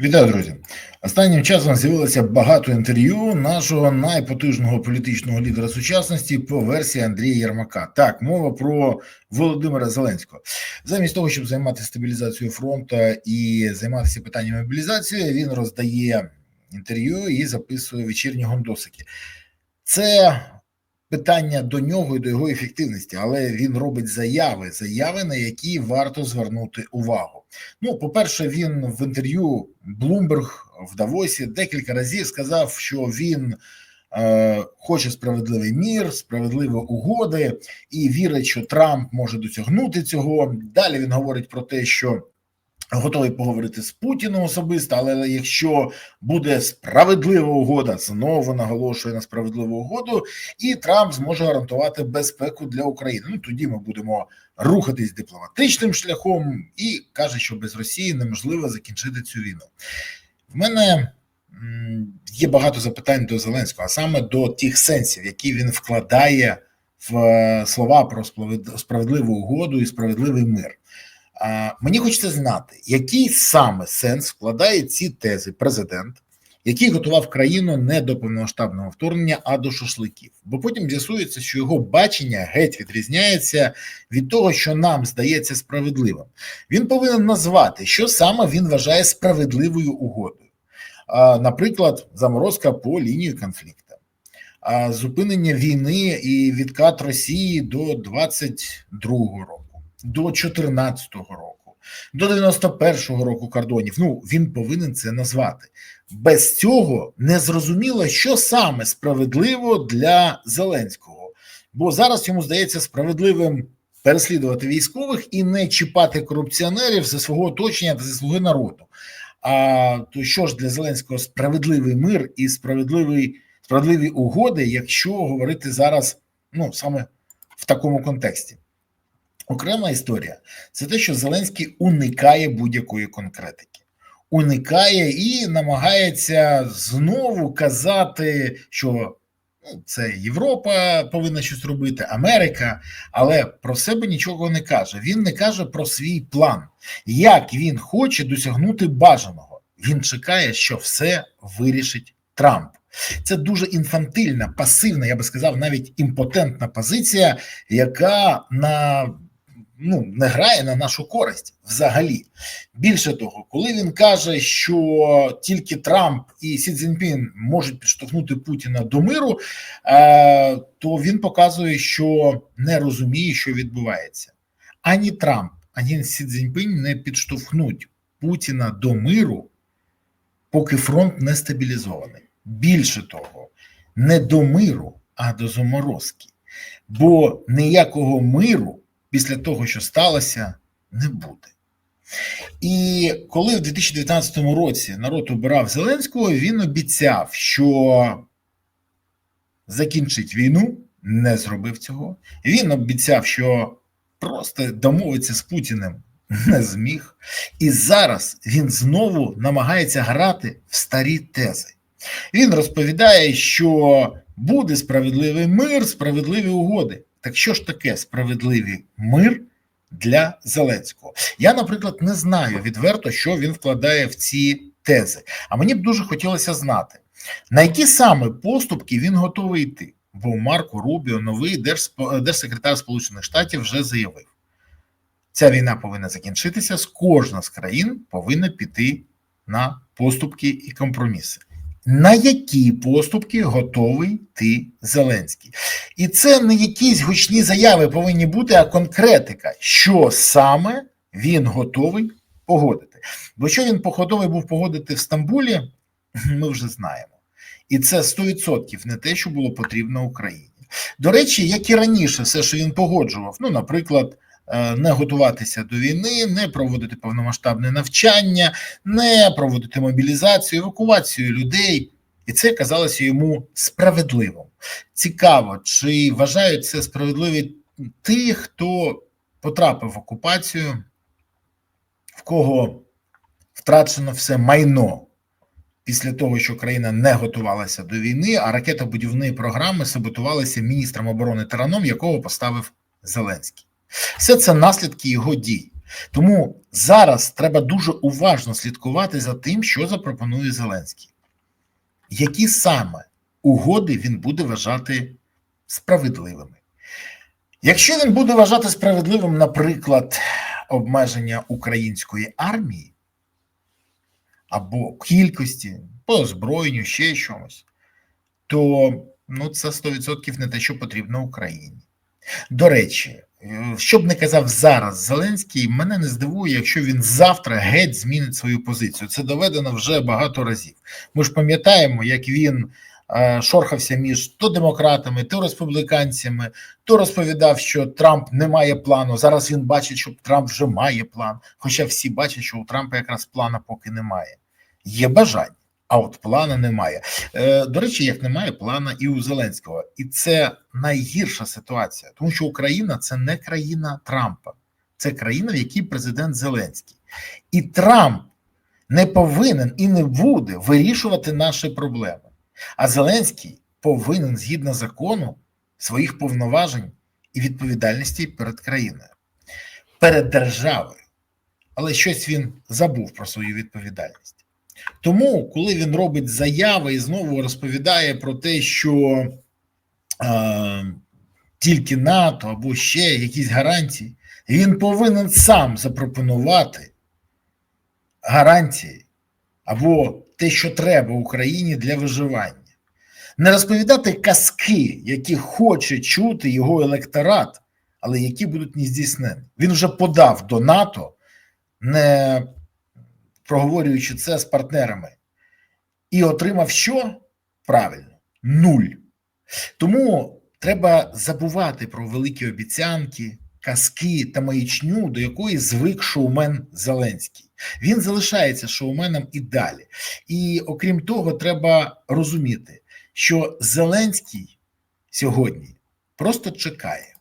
Вітаю, друзі. Останнім часом з'явилося багато інтерв'ю нашого найпотужного політичного лідера сучасності по версії Андрія Єрмака. Так, мова про Володимира Зеленського. Замість того, щоб займатися стабілізацією фронту і займатися питанням мобілізації, він роздає інтерв'ю і записує вечірні гондосики. Це питання до нього і до його ефективності, але він робить заяви, заяви, на які варто звернути увагу. Ну, по-перше, він в інтерв'ю Bloomberg в Давосі декілька разів сказав, що він е, хоче справедливий мір, справедливі угоди і вірить, що Трамп може досягнути цього. Далі він говорить про те, що готовий поговорити з Путіним особисто, але якщо буде справедлива угода, знову наголошує на справедливу угоду, і Трамп зможе гарантувати безпеку для України. Ну тоді ми будемо рухатись дипломатичним шляхом і каже, що без Росії неможливо закінчити цю війну. В мене є багато запитань до Зеленського, а саме до тих сенсів, які він вкладає в е, слова про справедливу угоду і справедливий мир. Мені хочеться знати, який саме сенс вкладає ці тези президент, який готував країну не до повномасштабного вторгнення, а до шашликів. Бо потім з'ясується, що його бачення геть відрізняється від того, що нам здається справедливим. Він повинен назвати, що саме він вважає справедливою угодою. Наприклад, заморозка по лінії конфлікту. Зупинення війни і відкат Росії до 22 року до 14-го року, до 91-го року кордонів. Ну він повинен це назвати. Без цього не зрозуміло, що саме справедливо для Зеленського, бо зараз йому здається справедливим переслідувати військових і не чіпати корупціонерів за свого оточення та за слуги народу. А то що ж для Зеленського справедливий мир і справедливий справедливі угоди, якщо говорити зараз, ну саме в такому контексті? Окрема історія це те, що Зеленський уникає будь-якої конкретики, уникає і намагається знову казати, що ну, це Європа повинна щось робити, Америка, але про себе нічого не каже. Він не каже про свій план, як він хоче досягнути бажаного. Він чекає, що все вирішить Трамп. Це дуже інфантильна, пасивна, я би сказав, навіть імпотентна позиція, яка на ну не грає на нашу користь взагалі. Більше того, коли він каже, що тільки Трамп і Сі Цзіньпін можуть підштовхнути Путіна до миру, е, то він показує, що не розуміє, що відбувається. Ані Трамп, ані Сі Цзіньпін не підштовхнуть Путіна до миру, поки фронт не стабілізований. Більше того, не до миру, а до заморозки. Бо ніякого миру після того, що сталося, не буде. І коли в 2019 році народ обирав Зеленського, він обіцяв, що закінчить війну, не зробив цього. Він обіцяв, що просто домовиться з Путіним не зміг. І зараз він знову намагається грати в старі тези. Він розповідає, що буде справедливий мир, справедливі угоди. Так що ж таке справедливий мир для Зеленського? Я, наприклад, не знаю відверто, що він вкладає в ці тези. А мені б дуже хотілося знати, на які саме поступки він готовий йти. Бо Марко Рубіо, новий держсекретар Сполучених Штатів, вже заявив: ця війна повинна закінчитися. з Кожна з країн повинна піти на поступки і компроміси на які поступки готовий ти Зеленський. І це не якісь гучні заяви повинні бути, а конкретика, що саме він готовий погодити. Бо що він готовий був погодити в Стамбулі, ми вже знаємо. І це 100% не те, що було потрібно Україні. До речі, як і раніше, все, що він погоджував, ну, наприклад. Е, не готуватися до війни, не проводити повномасштабне навчання, не проводити мобілізацію, евакуацію людей, і це казалося йому справедливим. Цікаво, чи вважають це справедливі ті, хто потрапив в окупацію, в кого втрачено все майно. Після того, що країна не готувалася до війни, а ракетобудівні програми саботувалися міністром оборони Тараном, якого поставив Зеленський. Все це наслідки його дій. Тому зараз треба дуже уважно слідкувати за тим, що запропонує Зеленський, які саме угоди він буде вважати справедливими. Якщо він буде вважати справедливим, наприклад, обмеження української армії або кількості по озброєнню, ще чомусь, то ну, це 100% не те, що потрібно Україні. До речі, е, що б не казав зараз Зеленський, мене не здивує, якщо він завтра геть змінить свою позицію. Це доведено вже багато разів. Ми ж пам'ятаємо, як він е, шорхався між то демократами, то республіканцями, то розповідав, що Трамп не має плану. Зараз він бачить, що Трамп вже має план. Хоча всі бачать, що у Трампа якраз плана поки немає. Є бажання. А от плана немає. Е, До речі, як немає плана і у Зеленського, і це найгірша ситуація, тому що Україна це не країна Трампа, це країна, в якій президент Зеленський, і Трамп не повинен і не буде вирішувати наші проблеми. А Зеленський повинен згідно закону своїх повноважень і відповідальності перед країною, перед державою. Але щось він забув про свою відповідальність. Тому, коли він робить заяви і знову розповідає про те, що е, тільки НАТО або ще якісь гарантії, він повинен сам запропонувати гарантії або те, що треба Україні для виживання. Не розповідати казки, які хоче чути його електорат, але які будуть не здійснені. Він вже подав до НАТО, не проговорюючи це з партнерами, і отримав що? Правильно, нуль. Тому треба забувати про великі обіцянки, казки та маячню, до якої звик шоумен Зеленський. Він залишається шоуменом і далі. І окрім того, треба розуміти, що Зеленський сьогодні просто чекає,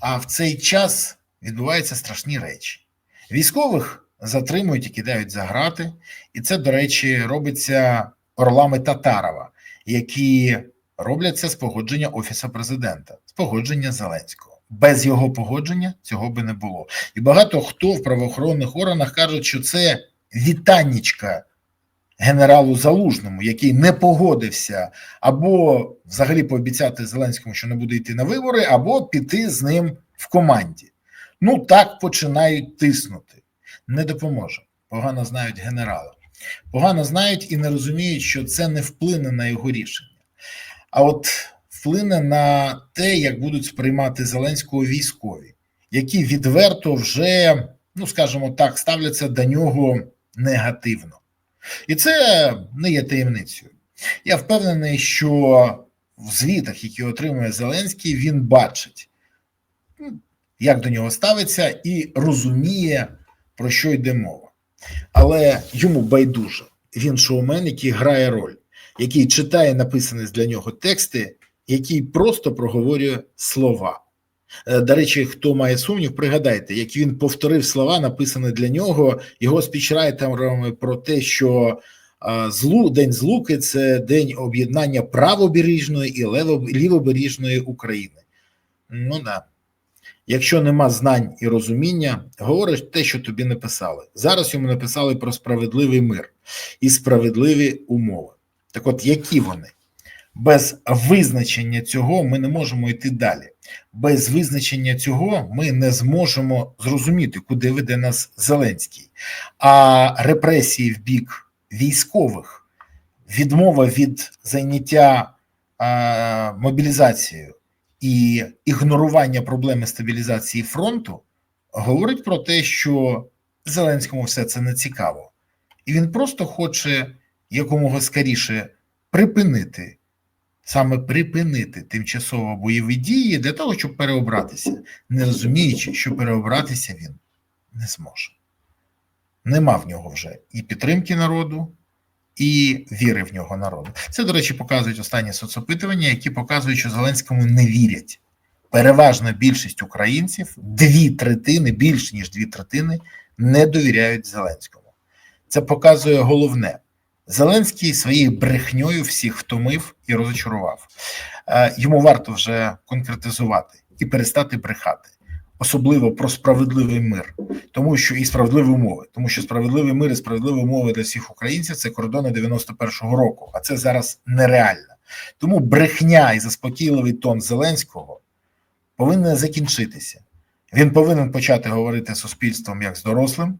а в цей час відбуваються страшні речі. Військових затримують і кидають за грати. І це, до речі, робиться орлами Татарова, які роблять це з погодження Офісу президента, з погодження Зеленського. Без його погодження цього би не було. І багато хто в правоохоронних органах кажуть, що це вітаннячка генералу Залужному, який не погодився, або взагалі пообіцяти Зеленському, що не буде йти на вибори, або піти з ним в команді. Ну так починають тиснути не допоможе. Погано знають генерала, погано знають і не розуміють, що це не вплине на його рішення, а от вплине на те, як будуть сприймати Зеленського військові, які відверто вже, ну скажімо так, ставляться до нього негативно. І це не є таємницею. Я впевнений, що в звітах, які отримує Зеленський, він бачить, ну, як до нього ставиться, і розуміє про що йде мова. Але йому байдуже. Він шоумен, який грає роль, який читає написані для нього тексти, який просто проговорює слова. Е, до речі, хто має сумнів, пригадайте, як він повторив слова, написані для нього, його спічрайтерами про те, що злу день злуки це день об'єднання правобережної і лівобережної України. Ну да. Якщо нема знань і розуміння, говориш те, що тобі не писали. Зараз йому написали про справедливий мир і справедливі умови. Так от, які вони? Без визначення цього ми не можемо йти далі. Без визначення цього ми не зможемо зрозуміти, куди веде нас Зеленський. А репресії в бік військових, відмова від зайняття мобілізацією і ігнорування проблеми стабілізації фронту говорить про те, що Зеленському все це не цікаво, і він просто хоче якомога скоріше припинити, саме припинити тимчасово бойові дії для того, щоб переобратися, не розуміючи, що переобратися він не зможе. Нема в нього вже і підтримки народу і віри в нього народу. Це, до речі, показують останні соцопитування, які показують, що Зеленському не вірять. Переважна більшість українців, дві третини, більш ніж дві третини, не довіряють Зеленському. Це показує головне. Зеленський своєю брехньою всіх втомив і розочарував. Е, йому варто вже конкретизувати і перестати брехати. Особливо про справедливий мир, тому що і справедливі умови, тому що справедливий мир і справедливі умови для всіх українців це кордони 91-го року, а це зараз нереально. Тому брехня і заспокійливий тон Зеленського повинен закінчитися. Він повинен почати говорити суспільством як з дорослим,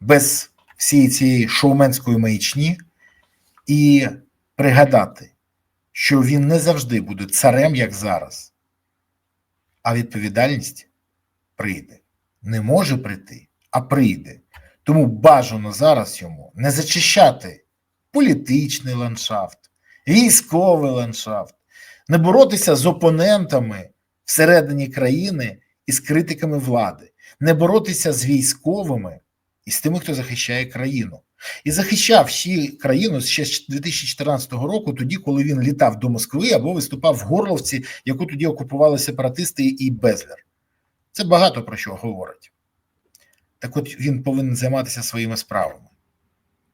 без всієї цієї шоуменської маячні, і пригадати, що він не завжди буде царем, як зараз, а відповідальність прийде. Не може прийти, а прийде. Тому бажано зараз йому не зачищати політичний ландшафт, військовий ландшафт, не боротися з опонентами всередині країни і з критиками влади, не боротися з військовими і з тими, хто захищає країну. І захищав ще країну ще з 2014 року, тоді, коли він літав до Москви або виступав в Горловці, яку тоді окупували сепаратисти і Безлер. Це багато про що говорить. Так от він повинен займатися своїми справами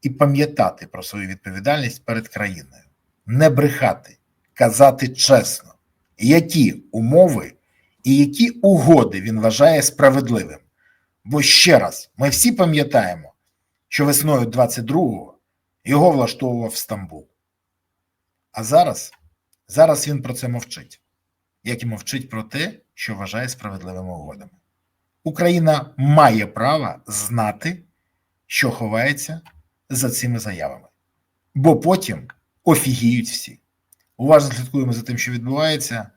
і пам'ятати про свою відповідальність перед країною, не брехати, казати чесно, які умови і які угоди він вважає справедливим. Бо ще раз, ми всі пам'ятаємо, що весною 22-го його влаштовував Стамбул. А зараз, зараз він про це мовчить, як і мовчить про те, що вважає справедливими угодами. Україна має право знати, що ховається за цими заявами, бо потім офігіють всі. Уважно слідкуємо за тим, що відбувається,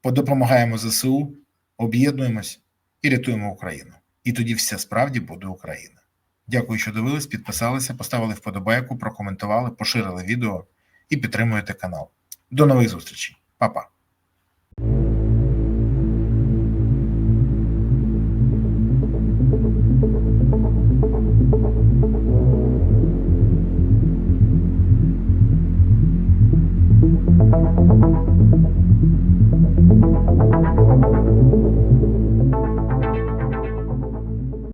подопомагаємо ЗСУ, об'єднуємось і рятуємо Україну. І тоді все справді буде Україна. Дякую, що дивились, підписалися, поставили вподобайку, прокоментували, поширили відео і підтримуєте канал. До нових зустрічей, Па-па.